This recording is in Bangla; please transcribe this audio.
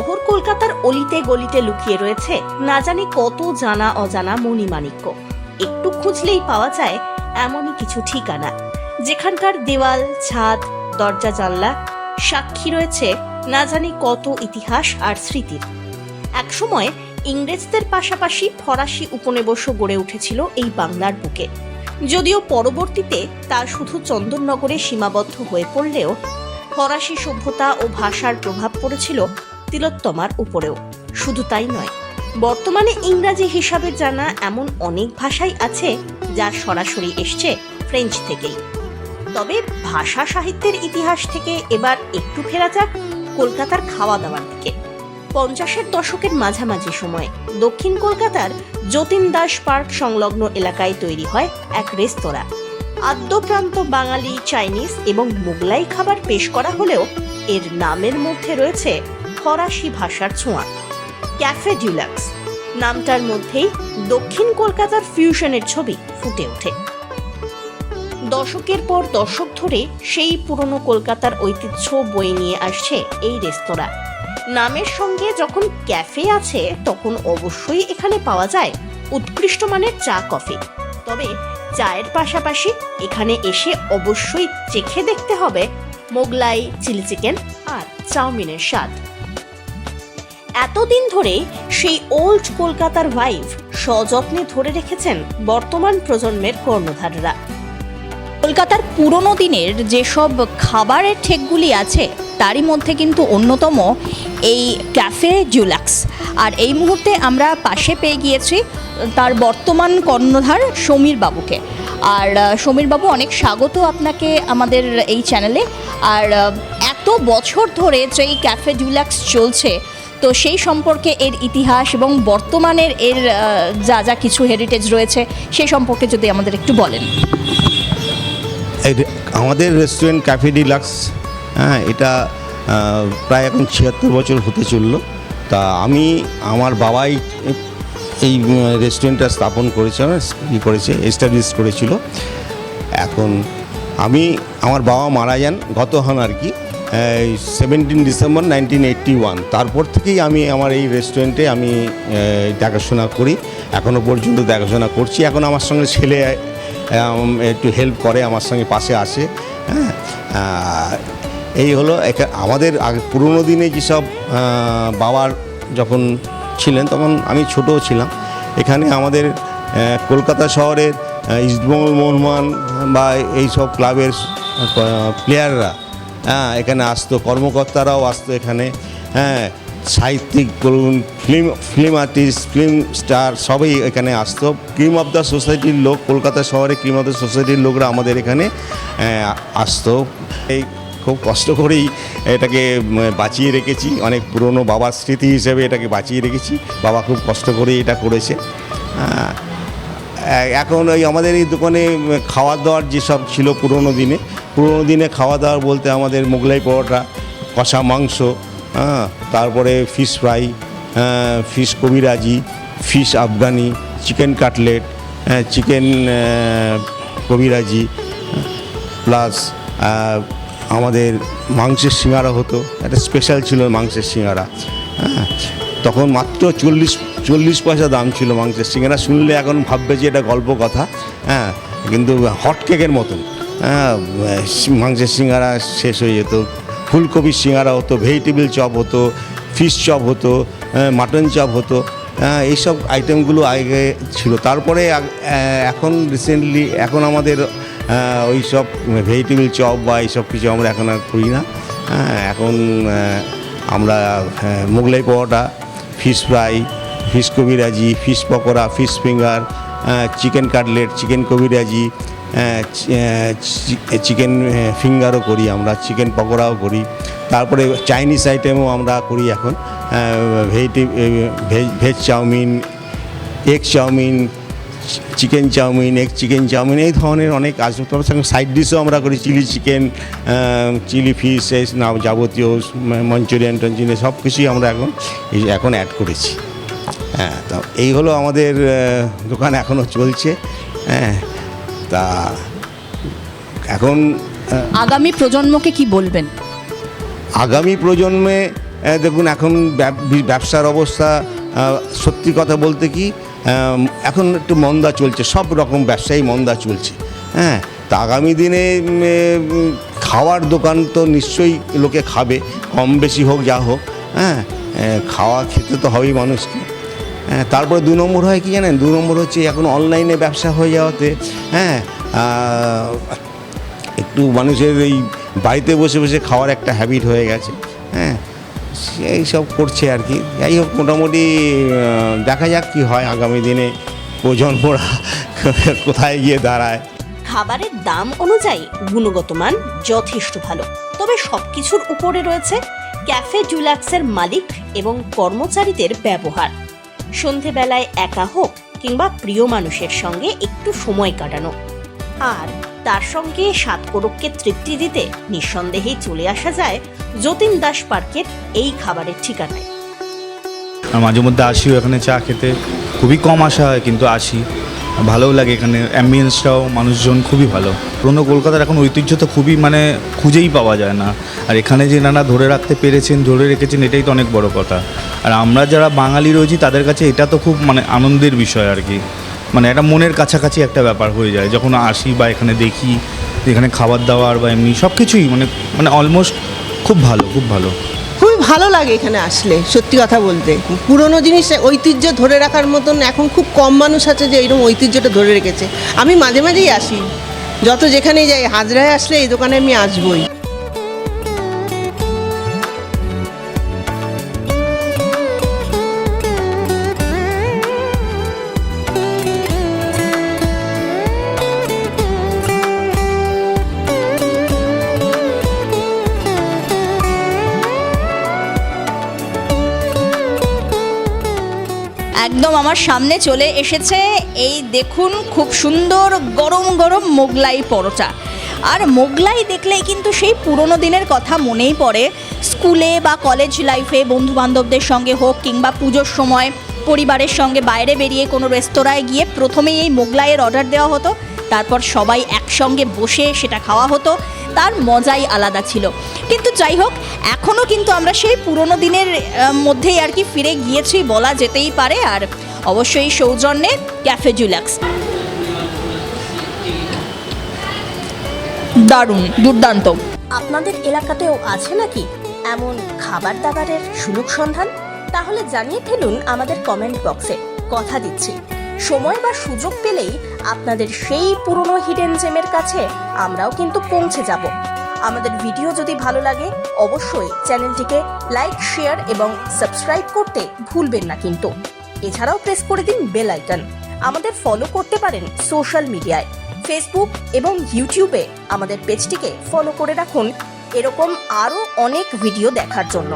শহর কলকাতার অলিতে গলিতে লুকিয়ে রয়েছে না জানি কত জানা অজানা মণিমাণিক্য। একটু খুঁজলেই পাওয়া যায় এমনই কিছু ঠিকানা। যেখানকার দেওয়াল, ছাদ, দরজা, জানলা, সাক্ষী রয়েছে না জানি কত ইতিহাস আর স্মৃতির একসময় ইংরেজদের পাশাপাশি ফরাসি উপনিবেশও গড়ে উঠেছিল এই বাংলার বুকে। যদিও পরবর্তীতে তা শুধু চন্দননগরে সীমাবদ্ধ হয়ে পড়লেও ফরাসি সভ্যতা ও ভাষার প্রভাব পড়েছিল তিলোত্তমার উপরেও। শুধু তাই নয়, বর্তমানে ইংরাজি হিসাবে জানা এমন অনেক ভাষাই আছে যা সরাসরি এসছে ফ্রেঞ্চ থেকেই। তবে ভাষা সাহিত্যের ইতিহাস থেকে এবার একটু ফেরা যাক কলকাতার খাওয়া দাওয়ার দিকে। পঞ্চাশের দশকের মাঝামাঝি সময়ে দক্ষিণ কলকাতার যতীন দাস পার্ক সংলগ্ন এলাকায় তৈরি হয় এক রেস্তোরাঁ। আদ্যপ্রান্ত বাঙালি, চাইনিজ এবং মোগলাই খাবার পেশ করা হলেও এর নামের মধ্যে রয়েছে ফরাসি ভাষার ছোঁয়া। ক্যাফে ডিউলাক্স নামটার মধ্যেই দক্ষিণ কলকাতার ফিউশনের ছবি ফুটে ওঠে। দশকের পর দশক ধরে সেই পুরনো কলকাতার ঐতিহ্য বয়ে নিয়ে আসছে এই রেস্তোরাঁ। নামের সঙ্গে যখন ক্যাফে আছে, তখন অবশ্যই এখানে পাওয়া যায় উৎকৃষ্ট মানের চা, কফি। তবে চায়ের পাশাপাশি এখানে এসে অবশ্যই চেখে দেখতে হবে মোগলাই, চিলি চিকেন আর চাউমিনের স্বাদ। এতদিন ধরে সেই ওল্ড কলকাতার ভাইভ সযত্নে ধরে রেখেছেন বর্তমান প্রজন্মের কর্ণধাররা। কলকাতার পুরনো দিনের যেসব খাবারের ঠেকগুলি আছে, তারই মধ্যে কিন্তু অন্যতম এই ক্যাফে জুলাক্স আর এই মুহূর্তে আমরা পাশে পেয়ে গিয়েছি তার বর্তমান কর্ণধার সমীর বাবুকে। আর সমীর বাবু, অনেক স্বাগত আপনাকে আমাদের এই চ্যানেলে আর এত বছর ধরে যে এই ক্যাফে জুলাক্স চলছে তো সেই সম্পর্কে এর ইতিহাস এবং বর্তমানের এর যা যা কিছু হেরিটেজ রয়েছে, সেই সম্পর্কে যদি আমাদের একটু বলেন। আমাদের রেস্টুরেন্ট ক্যাফে ডিলাক্স হ্যাঁ এটা প্রায় এখন ছিয়াত্তর বছর হতে চলল। তা আমি, আমার বাবাই এই রেস্টুরেন্টটা স্থাপন করেছে ই করেছে এস্টাবলিশ করেছিল। এখন আমি, আমার বাবা মারা যান গত হন আর কি। Seventeen December nineteen eighty one তারপর থেকেই আমি আমার এই রেস্টুরেন্টে আমি দেখাশোনা করি। এখনও পর্যন্ত দেখাশোনা করছি। এখন আমার সঙ্গে ছেলে একটু হেল্প করে, আমার সঙ্গে পাশে আসে। হ্যাঁ এই হলো আমাদের আগে পুরোনো দিনে যেসব বাবার যখন ছিলেন, তখন আমি ছোটও ছিলাম। এখানে আমাদের কলকাতা শহরের ইস্টবেঙ্গল মোহনমান বা এইসব ক্লাবের প্লেয়াররা হ্যাঁ এখানে আসতো, কর্মকর্তারাও আসতো এখানে। হ্যাঁ সাহিত্যিক বলুন, film film artist, film star, সবই এখানে আসতো। ক্রিম অফ দ্য সোসাইটির লোক, কলকাতা শহরে ক্রিম অফ দ্য সোসাইটির লোকরা আমাদের এখানে আসতো। এই খুব কষ্ট করেই এটাকে বাঁচিয়ে রেখেছি। অনেক পুরনো বাবার স্মৃতি হিসেবে এটাকে বাঁচিয়ে রেখেছি। বাবা খুব কষ্ট করেই এটা করেছে। এখন ওই আমাদের এই দোকানে খাওয়া দাওয়ার যেসব ছিল পুরোনো দিনে পুরোনো দিনে খাওয়া দাওয়া বলতে আমাদের মোগলাই পরোটা, কষা মাংস হ্যাঁ তারপরে fish fry fish kabiraji fish Afghani chicken cutlet chicken kabiraji plus আমাদের মাংসের সিঙ্গারা হতো, একটা স্পেশাল ছিল মাংসের সিঙ্গারা হ্যাঁ তখন মাত্র চল্লিশ চল্লিশ পয়সা দাম ছিল মাংসের সিঙ্গারা। শুনলে এখন ভাববে যে এটা গল্প কথা হ্যাঁ কিন্তু হট কেকের মতন। হ্যাঁ মাংসের সিঙ্গারা শেষ হয়ে যেত, ফুলকপির সিঙ্গারা হতো, ভেজিটেবিল চপ হতো, ফিশ চপ হতো মাটন চপ হতো হ্যাঁ এইসব আইটেমগুলো আগে ছিল। তারপরে এখন রিসেন্টলি এখন আমাদের ওই সব ভেজিটেবিল চপ বা এইসব কিছু আমরা এখন আর করি না। হ্যাঁ এখন আমরা Mughlai paratha, fish fry fish kabiraji, fish pakora, fish finger chicken cutlet, chicken kabiraji chicken ফিঙ্গারও করি আমরা, চিকেন পকোড়াও করি। তারপরে চাইনিজ আইটেমও আমরা করি এখন ভেজিটে veg veg chowmein, egg chowmein, chicken chowmein, egg chicken chowmein, এই ধরনের অনেক আসবাবপত্র সঙ্গে সাইড ডিশও আমরা করি, চিলি চিকেন চিলি ফিশ, এই যাবতীয়, মঞ্চুরিয়ান টঞ্চুরিয়ান সব কিছুই আমরা এখন এখন অ্যাড করেছি। হ্যাঁ তো এই হলো আমাদের দোকান এখনও চলছে হ্যাঁ তা এখন আগামী প্রজন্মকে কি বলবেন? আগামী প্রজন্মে দেখুন এখন ব্যব- ব্যবসার অবস্থা সত্যি কথা বলতে কি এখন একটু মন্দা চলছে সব রকম ব্যবসায়ী মন্দা চলছে হ্যাঁ তা আগামী দিনে খাওয়ার দোকান তো নিশ্চয়ই লোকে খাবে কম বেশি হোক যা হোক হ্যাঁ খাওয়া খেতে তো হবেই মানুষকে তারপরে দু নম্বর হয় কি জানেন? দু নম্বর হচ্ছে এখন অনলাইনে ব্যবসা হয়ে যাওয়াতে হ্যাঁ একটু মানুষের এই বাড়িতে বসে বসে খাওয়ার একটা হ্যাবিট হয়ে গেছে হ্যাঁ এই সব করছে আর কি। যাই হোক, মোটামুটি দেখা যাক কি হয় আগামী দিনে, প্রজন্মরা কোথায় গিয়ে দাঁড়ায়। খাবারের দাম অনুযায়ী গুণগত মান যথেষ্ট ভালো। তবে সব কিছুর উপরে রয়েছে ক্যাফে জুলাক্সের মালিক এবং কর্মচারীদের ব্যবহার। সন্ধেবেলায় একা হোক কিংবা প্রিয় মানুষের সঙ্গে একটু সময় কাটানো। আর তার সঙ্গে সাত কোরককে তৃপ্তি দিতে নিঃসন্দেহেই চলে আসা যায় যতীন দাস পার্কের এই খাবারের ঠিকানায়। মাঝে মধ্যে আসিও এখানে চা খেতে। খুবই কম আসা হয়, কিন্তু আসি। ভালোও লাগে এখানে অ্যাম্বিয়েন্সটাও মানুষজন খুবই ভালো। পুরনো কলকাতার এখন ঐতিহ্য তো খুবই মানে খুঁজেই পাওয়া যায় না। আর এখানে যে নানা ধরে রাখতে পেরেছেন, ধরে রেখেছেন, এটাই তো অনেক বড় কথা। আর আমরা যারা বাঙালি রয়েছি, তাদের কাছে এটা তো খুব মানে আনন্দের বিষয় আর কি। মানে একটা মনের কাছাকাছি একটা ব্যাপার হয়ে যায়। যখন আসি বা এখানে দেখি, এখানে খাবার দাবার বা এমনি সব কিছুই মানে মানে অলমোস্ট খুব ভালো খুব ভালো। ভালো লাগে এখানে আসলে, সত্যি কথা বলতে। পুরনো জিনিস ঐতিহ্য ধরে রাখার মতন এখন খুব কম মানুষ আছে যে এইরকম ঐতিহ্যটা ধরে রেখেছে। আমি মাঝে মাঝেই আসি। যত যেখানেই যাই, হাজরায় আসলে এই দোকানে আমি আসবই। একদম আমার সামনে চলে এসেছে এই দেখুন খুব সুন্দর গরম গরম মোগলাই পরোটা। আর মোগলাই দেখলেই কিন্তু সেই পুরনো দিনের কথা মনেই পড়ে। স্কুলে বা কলেজ লাইফে বন্ধু বান্ধবদের সঙ্গে হোক কিংবা পুজোর সময় পরিবারের সঙ্গে বাইরে বেরিয়ে কোনো রেস্তোরাঁয় গিয়ে প্রথমেই এই মোগলাইয়ের অর্ডার দেওয়া হতো। তারপর সবাই একসঙ্গে বসে সেটা খাওয়া হতো। তার মজাই আলাদা ছিল। কিন্তু যাই হোক এখনও কিন্তু আমরা সেই পুরনো দিনের মধ্যেই আর কি ফিরে গিয়েছি বলা যেতেই পারে। আর অবশ্যই সৌজন্যে ক্যাফে জুলাক্স দারুণ, দুর্দান্ত। আপনাদের এলাকাতেও আছে নাকি এমন খাবার দাবারের সুযোগ সন্ধান? তাহলে জানিয়ে ফেলুন আমাদের কমেন্ট বক্সে কথা দিচ্ছি। সময় বা সুযোগ পেলেই আপনাদের সেই পুরনো হিডেন জেমের কাছে আমরাও কিন্তু পৌঁছে যাব। আমাদের ভিডিও যদি ভালো লাগে, অবশ্যই চ্যানেলটিকে লাইক শেয়ার এবং সাবস্ক্রাইব করতে ভুলবেন না কিন্তু। এছাড়াও প্রেস করে দিন বেল আইকন আমাদের ফলো করতে পারেন সোশ্যাল মিডিয়ায় ফেসবুক এবং ইউটিউবে আমাদের পেজটিকে ফলো করে রাখুন। এরকম আরও অনেক ভিডিও দেখার জন্য।